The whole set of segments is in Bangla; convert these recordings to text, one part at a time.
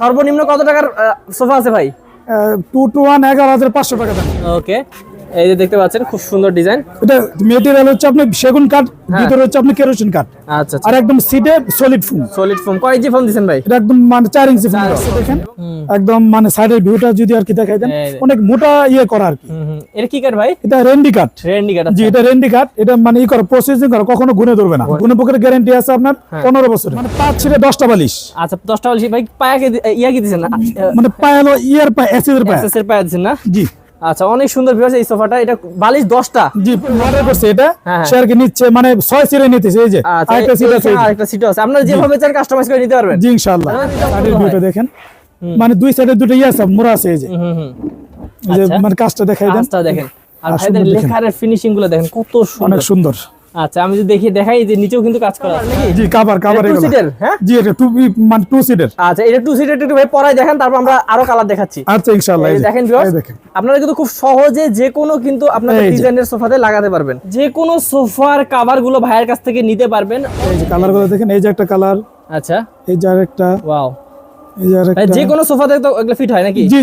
সর্বনিম্ন কত টাকার সোফা আছে ভাই? টু টু ওয়ান এগারো হাজার পাঁচশো টাকা দাম। ওকে এই যে দেখতে পাচ্ছেন খুব সুন্দর ডিজাইন। এটা মেটেরিয়াল হচ্ছে আপনি সেগুন কাঠ হ্যাঁ। ভিতরে হচ্ছে আপনি কেরোসিন কাঠ। আচ্ছা আর একদম সিটে সলিড ফুম সলিড ফোম কয় ইঞ্চি ফোম দিছেন ভাই? এটা একদম মানে চার ইঞ্চি ফুম দেখেন? একদম মানে সাইডের ভিউটা যদি আর কি দেখাই দেন অনেক মোটা ইয়ে করা আর কি। হুম কি কাঠ ভাই? এটা রেন্ডি কাঠ। রেন্ডি কাঠ জি এটা রেন্ডি কাঠ। এটা মানে ই করে প্রসেসিং করে কখনো গুনে ধরবে না। গুনে পোকের গ্যারান্টি আছে আপনার হ্যাঁ। পনেরো বছর মানে পাঁচ ছিঁড়ে দশটা বালিশ। আচ্ছা দশটা বালিশ ভাই পায়াকে দি- ইয়া কি দিবেন না মানে পায়ে ইয়ার পায়ে অ্যাসিডের পায়ে। এক্সেসের পায়া দিছেন না? জি। আচ্ছা অনেক সুন্দর ভিউয়ার্স এই সোফাটা। এটা বালিশ দশটা। জি অর্ডার করছে এটা। হ্যাঁ, হ্যাঁ। আর কি নিচ্ছে মানে ছয় সিটে নিতেছে এই যে। আচ্ছা আরেকটা সিট আছে আরেকটা সিট আছে। আপনারা যেভাবে চান কাস্টমাইজ করে নিতে পারবেন। জি ইনশাআল্লাহ। সাইডের ভিউটা দেখেন। মানে দুই সাইডে দুটো ইয়ে আছে মোড়া আছে এই যে। হুম হুম যে আচ্ছা। মানে কাজটা দেখাই দেন। কাজটা দেখেন। আর ভাইদের লেখার ফিনিশিংগুলো দেখেন কত অনেক সুন্দর। সুন্দর। আচ্ছা আমি যদি দেখি দেখাই যে নিচেও কিন্তু কাজ করা আছে নাকি? জি কাভার কাভার টু সিটের হ্যাঁ? জি এটা টু মানে টু সিটের আচ্ছা এটা টু সিটের একটু ভাই পরাই দেখেন তারপর আমরা আরও কালার দেখাচ্ছি। আচ্ছা ইনশাআল্লাহ এই দেখেন দেখেন। আপনারা কিন্তু খুব সহজে যে কোনো কিন্তু আপনাদের ডিজাইনের সোফাতে লাগাতে পারবেন। যে কোনো সোফার কভারগুলো ভাইয়ের কাছ থেকে নিতে পারবেন। এই যে কালারগুলো দেখেন এই যে একটা কালার আচ্ছা। এই যে আরেকটা ওয়াও এই যে আরেকটা। যে কোনো সোফাতে তো এগুলো ফিট হয় নাকি? জি।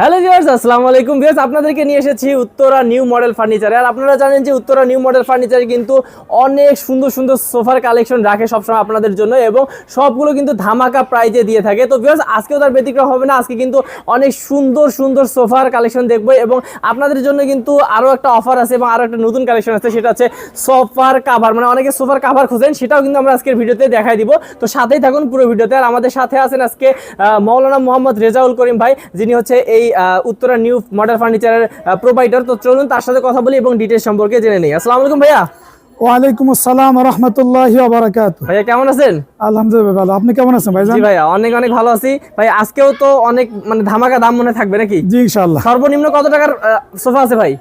হ্যালো ভিউয়ার্স, আসসালামু আলাইকুম। ভিউয়ার্স, আপনাদেরকে নিয়ে এসেছি উত্তরা নিউ মডেল ফার্নিচারে। আর আপনারা জানেন যে উত্তরা নিউ মডেল ফার্নিচারে কিন্তু অনেক সুন্দর সুন্দর সোফার কালেকশন রাখে সবসময় আপনাদের জন্য এবং সবগুলো কিন্তু ধামাকা প্রাইজে দিয়ে থাকে। তো ভিউয়ার্স, আজকেও তার ব্যতিক্রম হবে না। আজকে কিন্তু অনেক সুন্দর সুন্দর সোফার কালেকশন দেখব এবং আপনাদের জন্য কিন্তু আরও একটা অফার আছে এবং আরও একটা নতুন কালেকশন আছে। সেটা হচ্ছে সোফার কাভার মানে অনেকে সোফার কাভার খোঁজেন, সেটাও কিন্তু আমরা আজকের ভিডিওতে দেখাই দিব। তো সাথেই থাকুন পুরো ভিডিওতে। আর আমাদের সাথে আছেন আজকে মৌলানা মোহাম্মদ রেজাউল করিম ভাই, যিনি হচ্ছে এই উত্তরা নিউ মডেল ফার্নিচারের প্রোভাইডার তো চলুন তার সাথে কথা বলি এবং ডিটেলস সম্পর্কে জেনে নিই। আসসালামু আলাইকুম ভাইয়া। ওয়ালাইকুম আসসালাম রহমতুল্লাহি বারাকাত ভাইয়া কেমন আছেন? আলহামদুলিল্লাহ ভালো। আপনি কেমন আছেন ভাইয়া অনেক অনেক ভালো আছি। ভাই আজকেও তো অনেক মানে ধামাকা দাম মনে থাকবে নাকি? জি ইনশাআল্লাহ। সর্বনিম্ন কত টাকার সোফা আছে ভাই?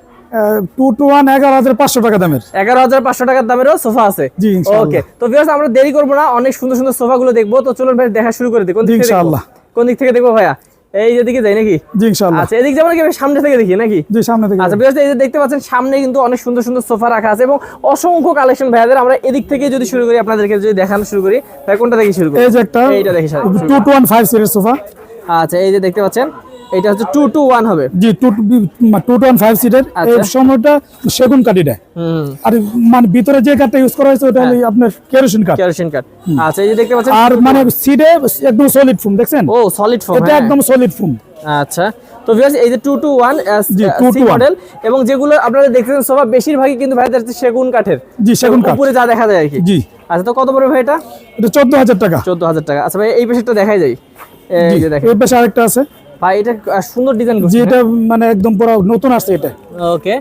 টু টু ওয়ান এগারো হাজার পাঁচশো টাকা দামের। এগারো হাজার পাঁচশো টাকার দামেরও সোফা আছে। জি, ওকে তো ভিউয়ার্স আমরা দেরি করব না। অনেক সুন্দর সুন্দর সোফা গুলো দেখব। তো চলুন ভাই দেখা শুরু করে দিই। ইনশাআল্লাহ। কোন দিক থেকে দেখব ভাইয়া? এই যে দিকে যাই নাকি? জি ইনশাআল্লাহ। আচ্ছা এদিক যাব নাকি আমি সামনে থেকে দেখি নাকি? জি সামনে থেকে আচ্ছা এই যে দেখতে পাচ্ছেন সামনে কিন্তু অনেক সুন্দর সুন্দর সোফা রাখা আছে এবং অসংখ্য কালেকশন ভাইয়াদের। আমরা এদিক থেকে যদি শুরু করি আপনাদেরকে যদি দেখানো শুরু করি কোনটা থেকে শুরু করি? এই যে একটা এইটা দেখি সোফা। আচ্ছা এই যে দেখতে পাচ্ছেন এটা হচ্ছে টু টু ওয়ান হবে। G two two two one five সিটের এই আচ্ছা। সময়টা সেগুন কাঠিটা হুম। আর মানে ভিতরে যে কাঠটা ইউজ করা হয়েছে ওটা হলো হ্যাঁ। আপনার কেরোসিন কাঠ। কেরোসিন কাঠ। আচ্ছা এই যে দেখতে পাচ্ছেন আর মানে সিটে একদম সলিড ফুম দেখছেন? ও সলিড ফোম এটা একদম সলিড ফুম আচ্ছা। তো ভিউয়ার্স এই যে two two one G, 221 model এবং যেগুলো আপনারা দেখতেছেন সবার বেশিরভাগই কিন্তু ভাই হচ্ছে সেগুন কাঠের। জি, সেগুন কাঠ। উপরে যা দেখা যায় আর কি। জি। আচ্ছা তো কত পড়বে ভাই এটা? এটা চোদ্দ হাজার টাকা। চোদ্দ হাজার টাকা। আচ্ছা ভাই এই পেশাটা দেখাই যায় এই যে দেখেন। এর পাশে আরেকটা আছে। ভাই এটা সুন্দর ডিজাইন করছে এটা মানে একদম পুরো নতুন আসছে এটা। ওকে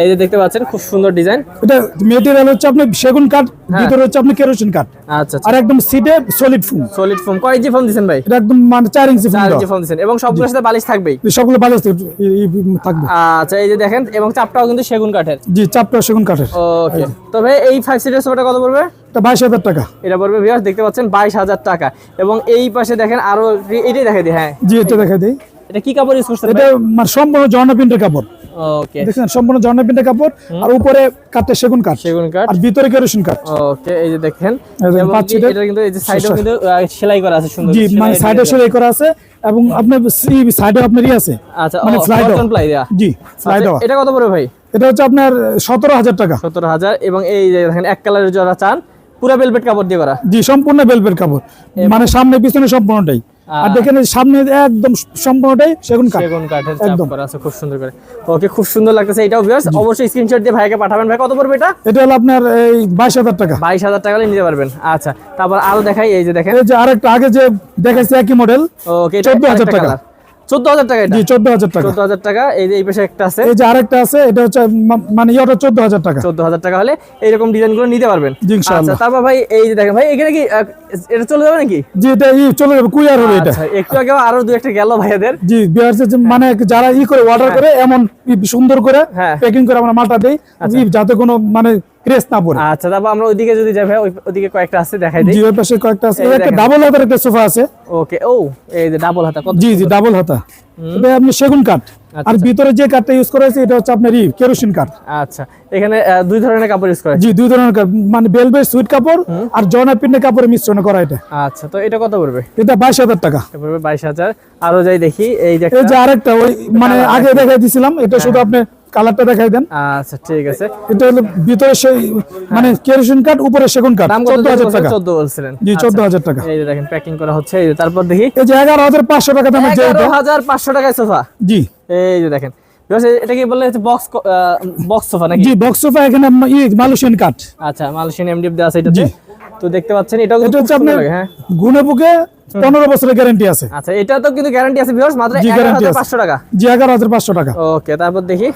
এই যে দেখতে পাচ্ছেন খুব সুন্দর ডিজাইন। এটা মেটেরিয়াল হচ্ছে আপনি সেগুন কাঠ হ্যাঁ। ভিতরে হচ্ছে আপনি কেরোসিন কাঠ। আচ্ছা আচ্ছা। আর একদম সিটে সলিড ফুম সলিড ফোম কয় ইঞ্চি ফোম দিছেন ভাই? এটা একদম মানে চার ইঞ্চি ফুম চার দেওয়া। ইঞ্চি ফোম দিছেন। এবং সবগুলোর সাথে বালিশ থাকবেই? সবগুলো ই- থাকবে আচ্ছা এই যে দেখেন এবং চাপটাও কিন্তু সেগুন কাঠের। জি চাপটা সেগুন কাঠের। ওকে তো ভাই এই ফাইভ সিটের সোফাটা কত পড়বে? এটা বাইশ হাজার টাকা। এটা পড়বে ভিউয়ার্স দেখতে পাচ্ছেন বাইশ হাজার টাকা। এবং এই পাশে দেখেন আরও এটাই দেখাই দিই হ্যাঁ। জি এটা দেখা দিই। এটা কি কাপড় ইউজ করছেন এটা মানে সম্পূর্ণ ঝর্ণা প্রিন্টের কাপড়। ওকে দেখছেন সম্পূর্ণ ঝর্ণা কাপড় আর উপরে সেগুন কাঠ। সেগুন কাঠ। আর ভিতরে কেরোসিন কাঠ। ওকে এই যে দেখেন। এটা কিন্তু এই যে সাইডেও কিন্তু সেলাই করা আছে সুন্দর জি মানে সাইডে সেলাই করা আছে এবং আপনার সাইডে আপনার ই আছে। আচ্ছা মানে ফ্লাই দেওয়া প্লাই দেওয়া জি ফ্লাই আচ্ছা, দেওয়া এটা কত পড়বে ভাই? এটা হচ্ছে আপনার সতেরো হাজার টাকা। সতেরো হাজার এবং এই যে দেখেন এক কালারের যারা চান পুরো বেলভেট কাপড় দিয়ে করা। জি সম্পূর্ণ বেলবের কাপড়। মানে সামনে পিছনে সম্পূর্ণটাই। আর দেখেন সামনে একদম সম্পূর্ণটাই সেগুন কাঠ। সেগুন কাঠের চাপ একদম। করা আছে খুব সুন্দর করে। ওকে খুব সুন্দর লাগতেছে এটাও ভিউয়ার্স অবশ্যই স্ক্রিনশট দিয়ে ভাইকে পাঠাবেন। ভাই কত পড়বে এটা? এটা হলো আপনার এই বাইশ হাজার টাকা। বাইশ হাজার টাকা হলে নিতে পারবেন। আচ্ছা তারপর আরও দেখাই এই যে দেখেন। এই যে আরেকটা আগে যে দেখাচ্ছি একই মডেল ওকে 14,000 টাকা। চোদ্দ হাজার টাকা জি চোদ্দ হাজার টাকা। চোদ্দ হাজার টাকা এই যে এই পাশে একটা আছে। এই যে আরেকটা আছে এটা হচ্ছে মানে ইয়েটা চোদ্দ হাজার টাকা। চোদ্দ হাজার টাকা হলে এইরকম ডিজাইন নিতে পারবেন। আচ্ছা তারপর ভাই এই যে দেখেন ভাই এখানে কি এটা চলে যাবে নাকি? জি এটা ই চলে যাবে কুইয়ার হবে এটা। আচ্ছা একটু আগে আরও দু একটা গেল ভাইয়াদের। জি বিহার মানে যারা ই করে অর্ডার করে এমন সুন্দর করে হ্যাঁ। প্যাকিং করে আমরা মালটা দেই। ই যাতে কোনো মানে ক্রেস না আচ্ছা তারপর আমরা ওইদিকে যদি যাই ভাই ওইদিকে কয়েকটা আছে দেখাই দিই। জি ওই পাশে কয়েকটা আছে। একটা ডাবল হাতের একটা সোফা আছে। ওকে ও এই যে ডাবল হাতা কত জি জি ডাবল হাতা। এটা আপনি সেগুন কাঠ। আচ্ছা, আর ভিতরে যে কাঠটা ইউজ করা হয়েছে এটা হচ্ছে আপনার কেরোসিন কাঠ। আচ্ছা এখানে দুই ধরনের কাপড় ইউজ করে জি দুই ধরনের মানে বেলভেট সুইট কাপড় আর জনা পিন্ডে কাপড়ের মিশ্রণ করা এটা। আচ্ছা তো এটা কত পড়বে? এটা বাইশ হাজার টাকা। এটা পড়বে বাইশ হাজার। আরও যাই দেখি এই যে এই যে আরেকটা ওই মানে আগে। দেখাই দিছিলাম এটা শুধু আপনি কালারটা দেখাই দেন। আচ্ছা ঠিক আছে। এটা হলো ভিতরে সেই মানে কেরোসিন কাঠ উপরে সেগুন কাঠ দাম কত চোদ্দ হাজার টাকা। চোদ্দ বলছিলেন। জি আচ্ছা, চোদ্দ হাজার টাকা। এই যে দেখেন প্যাকিং করা হচ্ছে। এই যে তারপর দেখি। এই যে এগারো হাজার পাঁচশো টাকা দামের যে এগারো এটা হাজার পাঁচশো টাকায় সোফা। জি। এই যে দেখেন। এটা কি বললে বক্স বক্স সোফা নাকি? জি বক্স সোফা এখানে ই মালয়েশিয়ান কাঠ। আচ্ছা মালয়েশিয়ান এমডিএফ দেওয়া আছে এটাতে। তো দেখতে পাচ্ছেন এটাও এটা হচ্ছে আপনার হ্যাঁ। পনেরো বছরের গ্যারান্টি আছে। আচ্ছা এটা তো কিন্তু গ্যারান্টি আছে ভিউয়ার্স মাত্র। পাঁচশো টাকা। জি এগারো হাজার পাঁচশো টাকা। ওকে তারপর দেখি।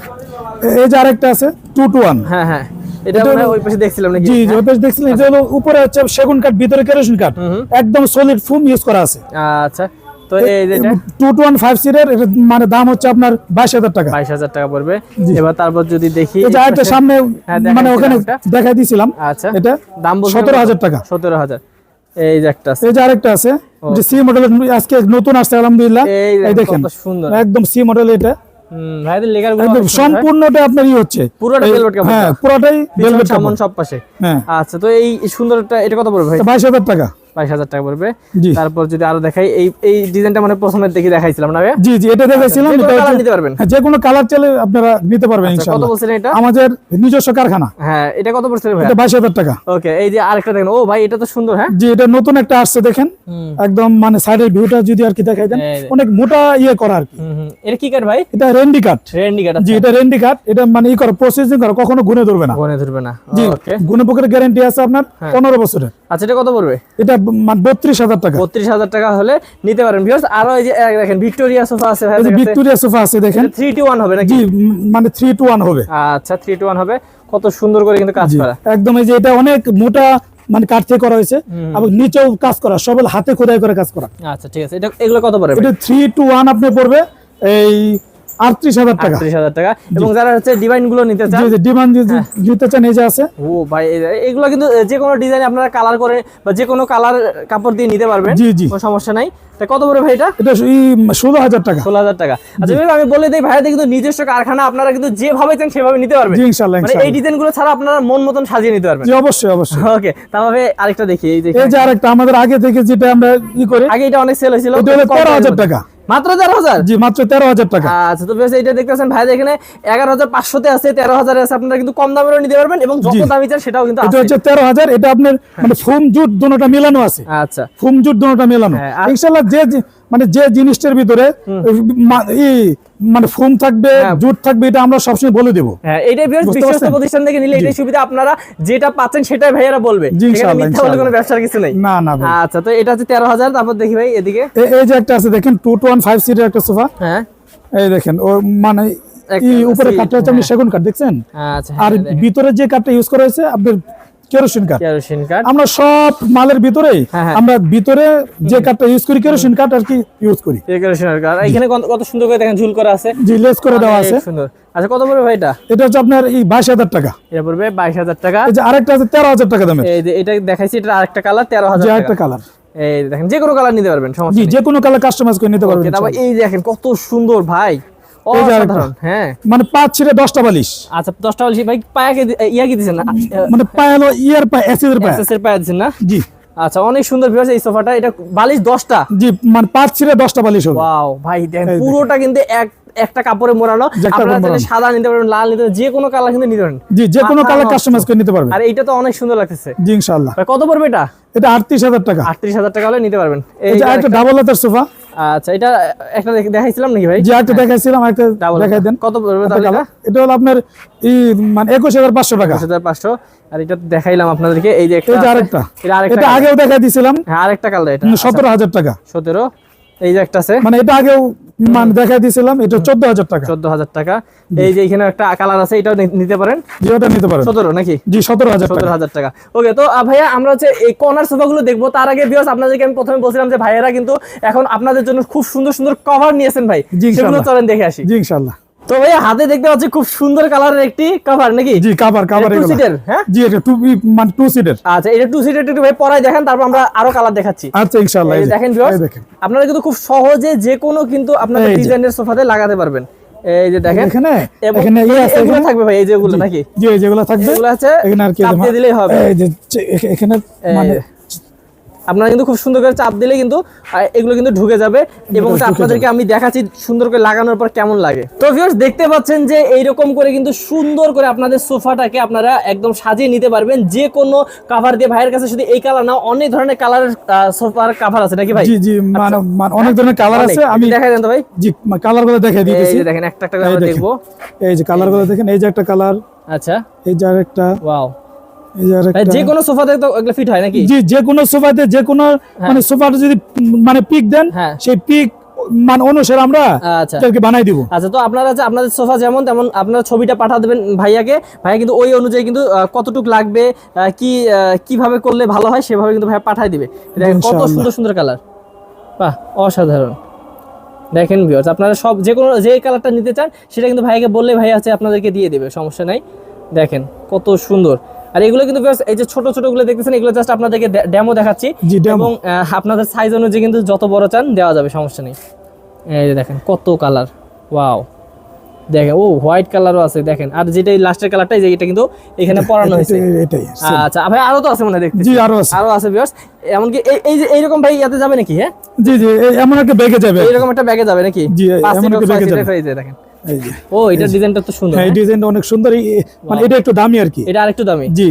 এই যে আরেকটা আছে টু টু ওয়ান হ্যাঁ হ্যাঁ। এটা মনে হয় হলো- ওই পাশে দেখছিলাম নাকি? জি জি ওই পাশে দেখছিলেন এটা হলো উপরে হচ্ছে সেগুন কাঠ ভিতরে কেরোসিন কাঠ। একদম সলিড ফুম ইউজ করা আছে। আচ্ছা। তো এই যেটা টু টু ওয়ান ফাইভ সিটের মানে দাম হচ্ছে আপনার বাইশ হাজার টাকা। বাইশ হাজার টাকা পড়বে। এবার তারপর যদি দেখি এই যে সামনে হ্যাঁ, মানে ওখানে দেখাই দিয়েছিলাম আচ্ছা। এটা দাম সতেরো হাজার টাকা। সতেরো হাজার। এই যে একটা আছে। এই যে আরেকটা আছে। যে সি মডেল আজকে নতুন আসছে আলহামদুলিল্লাহ। এই দেখেন সুন্দর। একদম সি মডেল এটা। হ্যাঁ? সম্পূর্ণটা আপনার ই হচ্ছে। হ্যাঁ পুরোটাই সব পাশে। হ্যাঁ। আচ্ছা তো এই সুন্দরটা এটা কত পড়বে ভাই? বাইশ হাজার টাকা। বাইশ হাজার টাকা পড়বে। তারপর যদি আরও দেখাই এই এই ডিজাইনটা মানে প্রথমে দেখে দেখাইছিলাম না জি জি এটা হচ্ছে- নিতে পারবেন? হ্যাঁ, যে কোনো কালার চাইলে আপনারা নিতে পারবেন আচ্ছা, কত বলছিলেন এটা? আমাদের নিজস্ব কারখানা। হ্যাঁ এটা কত ভাই এটা বাইশ হাজার টাকা। ওকে এই যে আরেকটা দেখেন। ও ভাই এটা তো সুন্দর হ্যাঁ? জি এটা নতুন একটা আসছে দেখেন। একদম মানে সাইডের ভিউটা যদি আর কি দেখাই দেন অনেক মোটা ইয়ে করা আর কি। এটা কি কাঠ ভাই? এটা রেন্ডি কাঠ। রেন্ডি কাঠ জি এটা রেন্ডি কাঠ। এটা মানে ই করে প্রসেসিং করে কখনো গুনে ধরবে না। গনে ধরবে না। জি ওকে। গুনে পোকের গ্যারান্টি আছে আপনার হ্যাঁ। পনেরো বছরের। আচ্ছা এটা কত পড়বে? এটা বত্রিশ হাজার টাকা। বত্রিশ হাজার টাকা হলে নিতে পারেন। ভিউয়ার্স আরও এই যে দেখেন ভিক্টোরিয়া সোফা আছে ভিক্টোরিয়া সোফা আছে দেখেন। থ্রি টু ওয়ান হবে নাকি? মানে থ্রি টু ওয়ান হবে। আচ্ছা থ্রি টু ওয়ান হবে। কত সুন্দর করে কিন্তু কাজ করা। একদম এই যে এটা অনেক মোটা মানে কাঠ থেকে করা হয়েছে এবং নিচেও কাজ করা সবল হাতে খোদাই করে কাজ করা। আচ্ছা ঠিক আছে। এটা এগুলো কত পড়বে এটা থ্রি টু ওয়ান আপনি পড়বে এই আটত্রিশ হাজার টাকা। আটত্রিশ হাজার টাকা। এবং যারা হচ্ছে ডিভাইনগুলো নিতে চান জি হ্যাঁ। নিতে চান এই যে আছে। ও ভাই এগুলো কিন্তু যে কোনো ডিজাইন আপনারা কালার করে বা যে কোনো কালার কাপড় দিয়ে নিতে পারবেন। জি জি। কোনো সমস্যা নাই। কত পড়বে ভাই এটা? এটা ষোলো হাজার টাকা। ষোলো হাজার টাকা। আচ্ছা আমি বলে দিই ভাইয়াদের কিন্তু নিজস্ব কারখানা আপনারা কিন্তু যেভাবে চান সেভাবে নিতে পারবেন। মানে এই ডিজাইনগুলো ছাড়া আপনারা মন মতন সাজিয়ে নিতে পারবেন। জি অবশ্যই অবশ্যই। ওকে তাহলে আরেকটা দেখি এই যে আরেকটা আমাদের আগে থেকে যেটা আমরা ই করি আগে এটা অনেক সেল হয়েছিল। তেরো হাজার টাকা। মাত্র তেরো হাজার? জি মাত্র তেরো হাজার টাকা। আচ্ছা তো বেশ এইটা দেখতেছেন ভাই এখানে এগারো হাজার পাঁচশোতে আছে তেরো হাজার আছে আপনারা কিন্তু কম দামেরও নিতে পারবেন এবং যত দামি চান সেটাও কিন্তু এটা হচ্ছে তেরো হাজার এটা আপনার মানে ফুম জুট দুটোটা মেলানো আছে। আচ্ছা। ফুম জুট দুটোটা মেলানো। হ্যাঁ, ইনশাল্লাহ যে- মানে যে জিনিসটার ভিতরে মানে ফুম থাকবে হ্যাঁ। জুট থাকবে এটা আমরা সবসময় বলে দেবো। হ্যাঁ বুঝতে বিশ্বস্ত প্রতিষ্ঠান থেকে নিলে এটাই সুবিধা। আপনারা যেটা পাচ্ছেন সেটাই ভাইয়ারা বলবে। কোনো ব্যবসার কিছু নেই। না না আচ্ছা তো এটা হচ্ছে তেরো হাজার তারপর দেখি ভাই এদিকে। এই যে একটা আছে দেখেন টু টু ওয়ান ফাইভ সিটের একটা সোফা। হ্যাঁ। এই দেখেন ও মানে উপরে কাঠটা হচ্ছে আপনি হ্যাঁ। সেগুন কাঠ দেখছেন? আচ্ছা আর ভিতরে যে কাঠটা ইউজ করা হয়েছে আপনার কেরোসিন কাঠ। কেরোসিন আমরা সব মালের ভিতরে হ্যাঁ, হ্যাঁ। আমরা ভিতরে যে কাঠটা ইউজ করি কেরোসিন কাঠ আর কি ইউজ করি। কেরোসিন এখানে কত সুন্দর করে দেখেন ঝুল করা আছে। যে লেস করে দেওয়া আছে। সুন্দর। আচ্ছা কত পড়বে ভাই এটা এটা হচ্ছে আপনার এই বাইশ হাজার টাকা। এটা পড়বে বাইশ হাজার টাকা। এই যে আরেকটা আছে তেরো হাজার টাকা দামের। এই যে এটা দেখাইছি এটা আরেকটা কালার তেরো হাজার যে টাকা। একটা কালার এই দেখেন যে কোনো কালার নিতে পারবেন সমস্যা জি নেই। যে কোনো কালার কাস্টমাইজ করে নিতে পারবেন তারপর এই দেখেন কত সুন্দর ভাই। হ্যাঁ। মানে পাঁচ ছিঁড়ে দশটা বালিশ। আচ্ছা দশটা বলছি ভাই পায়াকে ইয়া কি দিচ্ছেন মানে পায়ে ইয়ার পায়ে অ্যাসিডের পায়ে। এসএস পায়া দিচ্ছেন না? জি। আচ্ছা অনেক সুন্দর ভিউয়ার্স এই সোফাটা এটা বালিশ দশটা? জি মানে পাঁচ ছিঁড়ে দশটা বালিশ হবে ওয়াও ভাই দেখেন পুরোটা কিন্তু এক একটা কাপড়ে মোড়ানো। আপনারা চাইলে সাদা নিতে পারবেন লাল নিতে যে কোনো কালার কিন্তু নিতে পারবেন জি যে কোনো কালার। কাস্টমাইজ করে নিতে পারবেন। আর এইটা তো অনেক সুন্দর লাগতেছে। জি ইনশাআল্লাহ। কত পড়বে এটা? এটা আটত্রিশ হাজার টাকা। আটত্রিশ হাজার টাকা হলে নিতে পারবেন। এই একটা ডাবল হাতের সোফা আচ্ছা এটা একটা দেখ- দেখাইছিলাম নাকি ভাই? যে একটা দেখাইছিলাম একটা দেখাই দেন। কত পড়বে তাহলে এটা? হলো আপনার ই মানে একুশ হাজার পাঁচশো টাকা। দশ হাজার পাঁচশো। আর এটা দেখাইলাম আপনাদেরকে। এই যে একটা এটা আরেকটা এটা আগেও দেখাই দিছিলাম। হ্যাঁ আরেকটা কালার এটা। সতেরো হাজার টাকা। সতেরো। এই যে একটা আছে। মানে এটা আগেও মানে দেখাই দিছিলাম এটা চোদ্দ হাজার টাকা। চোদ্দ হাজার টাকা। এই যে এখানে একটা কালার আছে এটাও নিতে পারেন। জি ওটা নিতে পারেন। সতেরো নাকি? জি সতেরো হাজার সতেরো টাকা। হাজার টাকা। ওকে তো ভাইয়া আমরা হচ্ছে এই কর্নার সোফা গুলো দেখব। তার আগে বিয়স আপনাদেরকে আমি প্রথমে বলছিলাম যে ভাইয়েরা কিন্তু এখন আপনাদের জন্য খুব সুন্দর সুন্দর কভার নিয়েছেন ভাই। সেগুলো চলেন দেখে আসি। জি ইনশাল্লাহ। তো ভাইয়া হাতে দেখতে পাচ্ছি খুব সুন্দর কালারের একটি কভার নাকি? জি কাভার কাভার টু সিটের হ্যাঁ? জি এটা টু মানে টু সিটের আচ্ছা এটা টু সিটের একটু ভাই পরাই দেখেন তারপর আমরা আরও কালার দেখাচ্ছি। আচ্ছা এই এই যে, দেখেন এই দেখেন। আপনারা কিন্তু খুব সহজে যে কোনো কিন্তু আপনাদের এই যে। ডিজাইনের সোফাতে লাগাতে পারবেন। এই যে দেখেন। এখানে? এখানে ইয়ে আছে এগুলো থাকবে ভাই এই যেগুলো নাকি? জি যেগুলো থাকবে। এগুলো আছে এখানে আর কি দিলেই হবে। এই যে এখানে মানে আপনারা কিন্তু খুব সুন্দর করে চাপ দিলে কিন্তু এগুলো কিন্তু ঢুকে যাবে। এবং আপনাদেরকে আমি দেখাচ্ছি সুন্দর করে লাগানোর পর কেমন লাগে। তো ভিউয়ার্স দেখতে পাচ্ছেন যে এইরকম করে কিন্তু সুন্দর করে আপনাদের সোফাটাকে আপনারা একদম সাজিয়ে নিতে পারবেন। যে কোনো কাভার দিয়ে ভাইয়ের কাছে শুধু এই কালার না অনেক ধরনের কালারের সোফার কাভার আছে নাকি ভাই? জি জি মানে মানে অনেক ধরনের কালার আছে আমি দেখা দেন তো ভাই। জি কালারগুলো দেখে এই যে দেখেন একটা একটা করে। দেখব। এই যে কালারগুলো দেখেন এই যে একটা কালার আচ্ছা। এই যে আরেকটা। ওয়াও যে কোনো সোফাতে তো এগুলো ফিট হয় নাকি? জি যে কোনো সোফাতে যে কোনো মানে সোফাটা যদি মানে পিক দেন হ্যাঁ। সেই পিক মানে অনুসারে আমরা আচ্ছা। বানাই দিব। আচ্ছা তো আপনারা যে আপনাদের সোফা যেমন তেমন আপনারা ছবিটা পাঠা দেবেন ভাইয়াকে। ভাইয়া কিন্তু ওই অনুযায়ী কিন্তু কতটুক লাগবে কি কীভাবে করলে ভালো হয় সেভাবে কিন্তু ভাইয়া পাঠাই দিবে। দেখেন কত সুন্দর সুন্দর কালার বাহ অসাধারণ। দেখেন ভিউয়ার্স আপনারা সব যে কোনো যে কালারটা নিতে চান সেটা কিন্তু ভাইয়াকে বললে ভাইয়া আছে আপনাদেরকে দিয়ে দেবে সমস্যা নাই। দেখেন কত সুন্দর। আর এগুলো কিন্তু এই যে ছোট ছোটগুলো দেখতেছেন এগুলো জাস্ট আপনাদেরকে ডেমো দেখাচ্ছি। এবং আপনাদের সাইজ অনুযায়ী কিন্তু যত বড় চান দেওয়া যাবে সমস্যা নেই। এই যে দেখেন কত কালার ওয়াও দেখেন ও হোয়াইট কালারও আছে দেখেন। আর যেটা লাস্টের কালারটা যে এটা কিন্তু এখানে পরানো হয়েছে। এটাই- আচ্ছা ভাই আরও তো আছে মনে দেখতে জি আরও আছে। আরও আছে ভিউয়ার্স এমনকি এই- এই যে এইরকম ভাই ইয়াতে যাবে নাকি হ্যাঁ? জি জি এমন একটা ব্যাগে যাবে। এইরকম একটা ব্যাগে যাবে নাকি? জি, এমন একটা ব্যাগে যাবে। দেখেন। এই যে। ও এটার ডিজাইনটা তো সুন্দর হ্যাঁ এই হ্যাঁ? ডিজাইনটা অনেক সুন্দর। মানে এটা একটু দামি আর কি। এটা আরেকটু দামি? জি।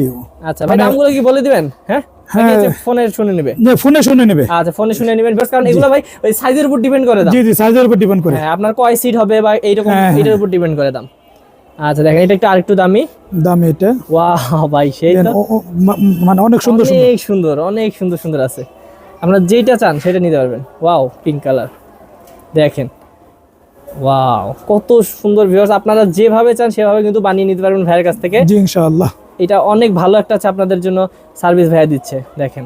আচ্ছা ভাই দামগুলো কি বলে দিবেন? হ্যাঁ? হ্যাঁ। ফোনে শুনে নেবে। ফোনে শুনে নেবে। আচ্ছা ফোনে শুনে নেবেন। viewers, কারণ এগুলো ভাই ওই সাইজের উপর ডিপেন্ড করে দাম। জি জি সাইজের উপর ডিপেন্ড করে। হ্যাঁ আপনার কয় সিট হবে বা এইরকম হ্যাঁ, এটার উপর ডিপেন্ড করে দাম। আচ্ছা দেখেন এটা একটু আরেকটু দামি। দাম এটা। ওয়াও ভাই সেই মানে অনেক সুন্দর সুন্দর অনেক সুন্দর। অনেক সুন্দর সুন্দর আছে। আপনার যেটা চান সেটা নিতে পারবেন। ওয়াও পিঙ্ক কালার দেখেন ওয়াও কত সুন্দর ভিউয়ার্স আপনারা যেভাবে চান সেভাবে কিন্তু বানিয়ে নিতে পারবেন ভাইয়ের কাছ থেকে। জি ইনশাআল্লাহ। এটা অনেক ভালো একটা আছে আপনাদের জন্য সার্ভিস ভাইয়া দিচ্ছে দেখেন।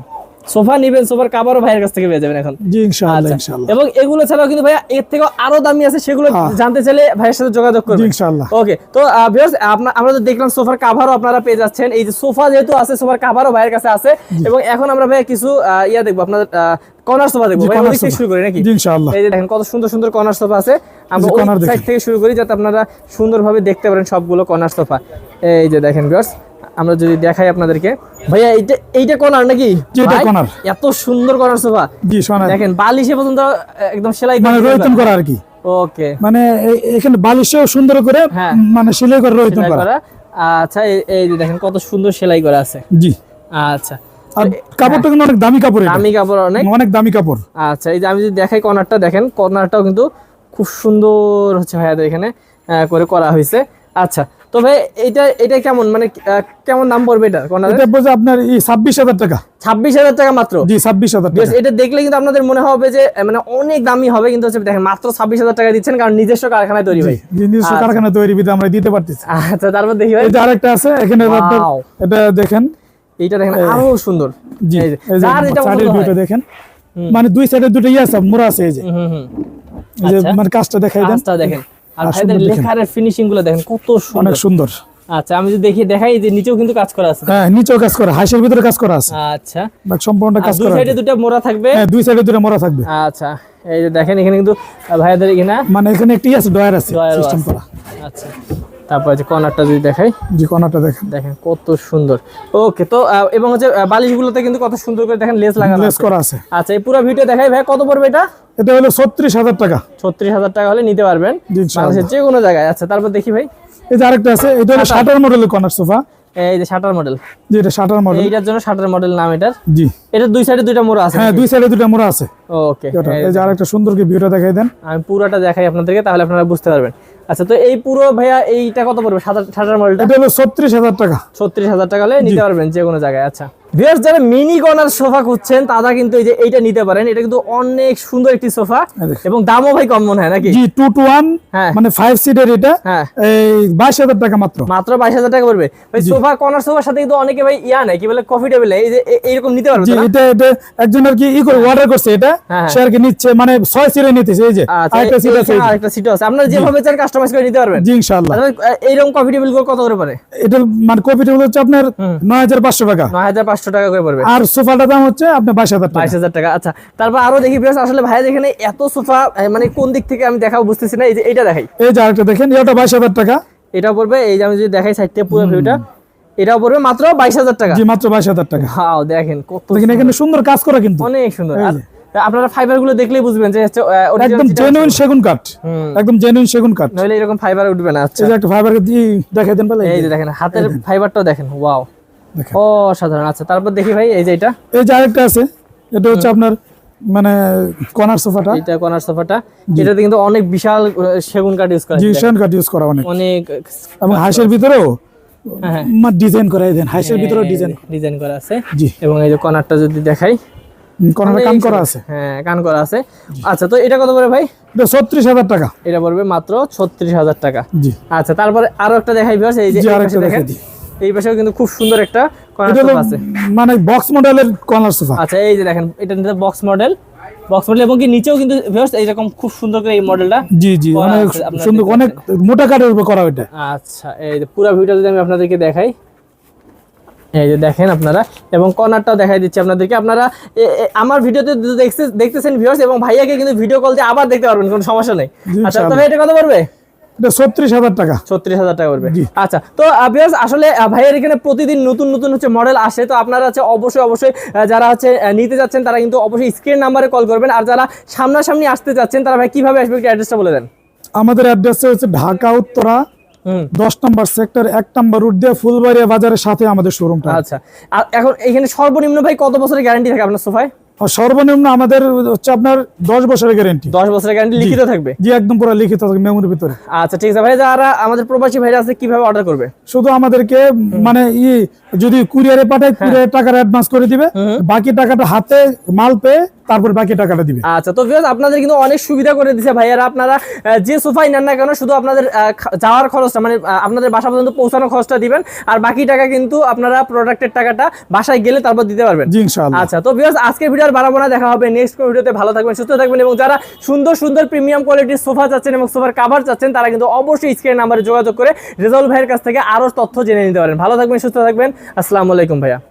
সোফা নিবেন সোফার কাবারও ভাইয়ের কাছ থেকে পেয়ে যাবেন এখন। জি ইনশাআল্লাহ আচ্ছা। ইনশাআল্লাহ। এবং এগুলো ছাড়াও কিন্তু ভাইয়া এর থেকে আরও দামি আছে সেগুলো হ্যাঁ। জানতে চাইলে ভাইয়ের সাথে যোগাযোগ করবেন। ইনশাআল্লাহ। ওকে তো ভিউয়ার্স আপনার আমরা তো দেখলাম সোফার কাভারও আপনারা পেয়ে যাচ্ছেন। এই যে সোফা যেহেতু আছে সোফার কাভারও ভাইয়ের কাছে আছে। এবং এখন আমরা ভাইয়া কিছু ইয়া দেখব আপনাদের কর্নার সোফা দেখব। জি, ভাই ওদিক থেকে শুরু করি নাকি? ইনশাআল্লাহ। এই যে দেখেন কত সুন্দর সুন্দর কর্নার সোফা আছে। আমরা ওই সাইড থেকে শুরু করি যাতে আপনারা সুন্দরভাবে দেখতে পারেন সবগুলো কর্নার সোফা। এই যে দেখেন ভিউয়ার্স আমরা যদি দেখাই আপনাদেরকে। ভাইয়া এইটা এইটা কর্নার নাকি? এটা এত সুন্দর কর্নার সোফা। জি দেখেন বালিশে পর্যন্ত একদম সেলাই মানে রোহিতন করা আর কি। ওকে। মানে এখানে বালিশেও সুন্দর করে হ্যাঁ। মানে সেলাই করে রোহিতন করা। আচ্ছা এই- এই যে দেখেন কত সুন্দর সেলাই করা আছে। জি। আচ্ছা। আর কাপড়টা কিন্তু অনেক দামি কাপড় দামি কাপড় অনেক। অনেক দামি কাপড়। আচ্ছা এই যে আমি যদি দেখাই কর্নারটা দেখেন কর্নারটাও কিন্তু খুব সুন্দর হচ্ছে ভাইয়াদের এখানে করে করা হয়েছে। আচ্ছা তো ভাই এটা এটা কেমন? মানে কেমন দাম পড়বে এটা এটা বোঝে আপনার এই ছাব্বিশ হাজার টাকা। ছাব্বিশ হাজার টাকা মাত্র? জি ছাব্বিশ হাজার টাকা। এটা দেখলে কিন্তু আপনাদের মনে হবে যে মানে অনেক দামি হবে কিন্তু হচ্ছে দেখেন মাত্র ছাব্বিশ হাজার টাকা দিচ্ছেন কারণ নিজস্ব কারখানায় তৈরি জি, নিজস্ব কারখানা তৈরি বিধে আমরা দিতে পারতেছি। আচ্ছা তারপর দেখি ভাই। যে আরেকটা আছে এখানে এটা দেখেন। এইটা দেখেন আরও সুন্দর। জি যেটা সাইডের ভিউটা দেখেন। মানে দুই সাইডে দুটো ইয়ে আছে মোড়া আছে এই যে। হুম, হুম। এই যে আচ্ছা। মানে কাজটা দেখাই দেন। কাজটা দেখেন। আর ভাইদের লেখার ফিনিশিংগুলো দেখেন কত অনেক সুন্দর। আচ্ছা আমি যদি দেখি দেখাই যে নিচেও কিন্তু কাজ করা আছে। হ্যাঁ নিচেও কাজ করা হাইসের ভিতরে কাজ করা আছে। আচ্ছা। বাট সম্পূর্ণ কাজ কাজ দুই করা সাইডে দুটো মোড়া থাকবে। হ্যাঁ দুই সাইডে দুটো মোড়া থাকবে। আচ্ছা এই যে দেখেন এখানে কিন্তু ভাইদের এখানে মানে এখানে একটি আছে ডয়ার আছে সিস্টেম করা। আচ্ছা। তারপর যে কর্নারটা যদি দেখাই। জি কর্নারটা দেখেন। দেখেন কত সুন্দর। ওকে তো এবং হচ্ছে বালিশগুলোতে কিন্তু কত সুন্দর করে দেখেন লেস লাগানো লেস করা আছে। আচ্ছা এই পুরো ভিডিও দেখাই ভাই কত পড়বে এটা? এটা হলো ছত্রিশ হাজার টাকা। ছত্রিশ হাজার টাকা হলে নিতে পারবেন। বাংলাদেশের যে কোনো জায়গায়। আচ্ছা তারপর দেখি ভাই। এই যে আরেকটা আছে এটা হলো শাটার মডেলের কর্নার সোফা। এই যে শাটার মডেল। জি এটা শাটার মডেল। এইটার জন্য শাটার মডেল নাম এটার। জি। এটা দুই সাইডে দুইটা মোড়া আছে হ্যাঁ দুই সাইডে দুটো মোড়া আছে। ওকে। এই যে আরেকটা সুন্দর কি ভিউটা দেখাই দেন। আমি পুরোটা দেখাই আপনাদেরকে তাহলে আপনারা বুঝতে পারবেন। আচ্ছা তো এই পুরো ভাইয়া এইটা কত পড়বে? শাটার মডেলটা এটা হলো ছত্রিশ হাজার টাকা। ছত্রিশ হাজার টাকা লে নিতে পারবেন যে কোনো জায়গায়। আচ্ছা। ভিউয়ার্স যারা মিনি কর্নার সোফা খুঁজছেন তারা কিন্তু এই যে এইটা নিতে পারেন। এটা কিন্তু অনেক সুন্দর একটি সোফা। এবং দামও ভাই কম মনে হয় নাকি? জি টু টু ওয়ান হ্যাঁ। মানে ফাইভ সিটের এটা। হ্যাঁ। এই বাইশ হাজার টাকা মাত্র। মাত্র বাইশ হাজার টাকা পড়বে। ভাই সোফা কর্নার সোফার সাথে কিন্তু অনেকে ভাই ইয়া নেই কি বলে কফি টেবিল এই যে এ- এইরকম নিতে পারবে জি এটা এটা একজন আর কি ই করে অর্ডার করছে এটা। হ্যাঁ, সে কি নিচ্ছে মানে ছয় সিটে নিতেছে এই যে। আচ্ছা আরেকটা সিট আছে আরেকটা সিটও আছে। আপনারা যেভাবে চান কাস্টমাইজ করে নিতে পারবেন। জি ইনশাআল্লাহ। এইরকম কফি টেবিল কত করে পড়ে? এটা মানে টেবিল হচ্ছে আপনার নয় হাজার পাঁচশো টাকা। নয় হাজার পাঁচশো পাঁচশো টাকা করে পড়বে। আর সোফাটার দাম হচ্ছে আপনার বাইশ হাজার বাইশ হাজার টাকা আচ্ছা। তারপর আরও দেখি বেশ আসলে ভাইয়া যেখানে এত সোফা মানে কোন দিক থেকে আমি দেখাবো বুঝতেছি না এই যে এইটা দেখাই। এই যে আরেকটা দেখেন এটা বাইশ হাজার টাকা। এটা পড়বে এই যে আমি যদি দেখাই সাইড থেকে পুরো ভিউটা এটাও পড়বে মাত্র বাইশ হাজার টাকা। জি মাত্র বাইশ হাজার টাকা। হাও দেখেন কত এখানে সুন্দর কাজ করা কিন্তু। অনেক সুন্দর। আপনারা ফাইবারগুলো দেখলেই বুঝবেন যে একদম জেনুইন সেগুন কাঠ। একদম জেনুইন সেগুন কাঠ। নইলে এরকম ফাইবার উঠবে না আচ্ছা। একটা ফাইবার দিয়ে দেখে দেন এই যে। দেখেন হাতের ফাইবারটাও দেখেন ওয়াও দেখেন। ও সাধারণ আচ্ছা তারপর দেখি ভাই এই যে এটা? এই যে আরেকটা আছে এটা হচ্ছে আপনার মানে কর্নার সোফাটা। এটা কর্নার সোফাটা। এটাতে কিন্তু অনেক বিশাল সেগুন কাঠ ইউজ করা জি সেগুন কাঠ ইউজ করা অনেক। অনেক এবং হাঁসের ভিতরেও হ্যাঁ ডিজাইন করা দেন। হাঁসের ভিতরেও ডিজাইন। ডিজাইন করা আছে। জি। এবং এই যে কর্নারটা যদি দেখাই। কাম করা আছে। হ্যাঁ কান করা আছে। আচ্ছা তো এটা কত করে ভাই? এটা ছত্রিশ হাজার টাকা। এটা পড়বে মাত্র ছত্রিশ হাজার টাকা। জি। আচ্ছা তারপরে আরও একটা দেখাই এই যে জি, আরেকটা দেখাই দিই। এই পাশেও কিন্তু খুব সুন্দর একটা কর্নার সোফা আছে। মানে বক্স মডেলের কর্নার সোফা আচ্ছা এই যে দেখেন এটা বক্স মডেল বক্স মডেল এবং কি নিচেও কিন্তু ভিউয়ার্স এইরকম খুব সুন্দর করে এই মডেলটা জি জি অনেক সুন্দর অনেক মোটা কাঠের উপর করা ওইটা। আচ্ছা এই যে পুরো ভিউটা যদি আমি আপনাদেরকে দেখাই। এই যে দেখেন আপনারা এবং কর্নারটাও দেখাই দিচ্ছি আপনাদেরকে। আপনারা আমার ভিডিওতে দেখতে- দেখতেছেন ভিউয়ার্স এবং ভাইয়াকে কিন্তু ভিডিও কল দিয়ে আবার দেখতে পারবেন কোনো সমস্যা নেই। আচ্ছা তো ভাই এটা কত পড়বে? এটা ছত্রিশ হাজার টাকা। ছত্রিশ হাজার টাকা পড়বে। জি। আচ্ছা তো আসলে ভাইয়ের এখানে প্রতিদিন নতুন নতুন হচ্ছে মডেল আসে তো আপনারা হচ্ছে অবশ্যই অবশ্যই যারা হচ্ছে নিতে যাচ্ছেন তারা কিন্তু অবশ্যই স্ক্রিন নাম্বারে কল করবেন। আর যারা সামনাসামনি আসতে যাচ্ছেন তারা ভাই কীভাবে আসবে একটু অ্যাড্রেসটা বলে দেন। আমাদের অ্যাড্রেস হচ্ছে ঢাকা উত্তরা দশ নম্বর সেক্টর এক নম্বর রুট দিয়ে ফুলবাড়িয়া বাজারের সাথে আমাদের শোরুমটা আচ্ছা। এখন এখানে সর্বনিম্ন ভাই কত বছরের গ্যারান্টি থাকে আপনার সোফায়? সর্বনিম্ন আমাদের হচ্ছে আপনার দশ বছরের গ্যারেন্টি দশ বছরের গ্যারেন্টি লিখিত থাকবে? জি একদম পুরো লিখিত থাকবে মেমোর ভিতরে। আচ্ছা ঠিক আছে। ভাই যারা আমাদের প্রবাসী ভাইরা আছে কীভাবে অর্ডার করবে? শুধু আমাদেরকে মানে ই যদি কুরিয়ারে পাঠায় কুরিয়ারে কুরিয়ার টাকাটা অ্যাডভান্স করে দিবে। বাকি টাকাটা হাতে মাল পেয়ে তারপর বাকি টাকাটা দিবে। আচ্ছা তো ভিউয়ার্স আপনাদের কিন্তু অনেক সুবিধা করে দিছে ভাইয়ারা। আপনারা যে সোফাই নেন না কেন শুধু আপনাদের যাওয়ার খরচটা মানে আপনাদের বাসা পর্যন্ত পৌঁছানোর খরচটা দিবেন আর বাকি টাকা কিন্তু আপনারা প্রোডাক্টের টাকাটা বাসায় গেলে তারপর দিতে পারবেন। জি ইনশাআল্লাহ। আচ্ছা তো ভিউয়ার্স আজকের ভিডিও আর বাড়াবো না দেখা হবে নেক্সট কোন ভিডিওতে। ভালো থাকবেন সুস্থ থাকবেন এবং যারা সুন্দর সুন্দর প্রিমিয়াম কোয়ালিটির সোফা চাচ্ছেন এবং সোফার কাভার চাচ্ছেন তারা কিন্তু অবশ্যই স্ক্রিন নাম্বারে যোগাযোগ করে রেজাউল ভাইয়ের কাছ থেকে আরও তথ্য জেনে নিতে পারেন। ভালো থাকবেন সুস্থ থাকবেন। আসসালামু আলাইকুম ভাইয়া।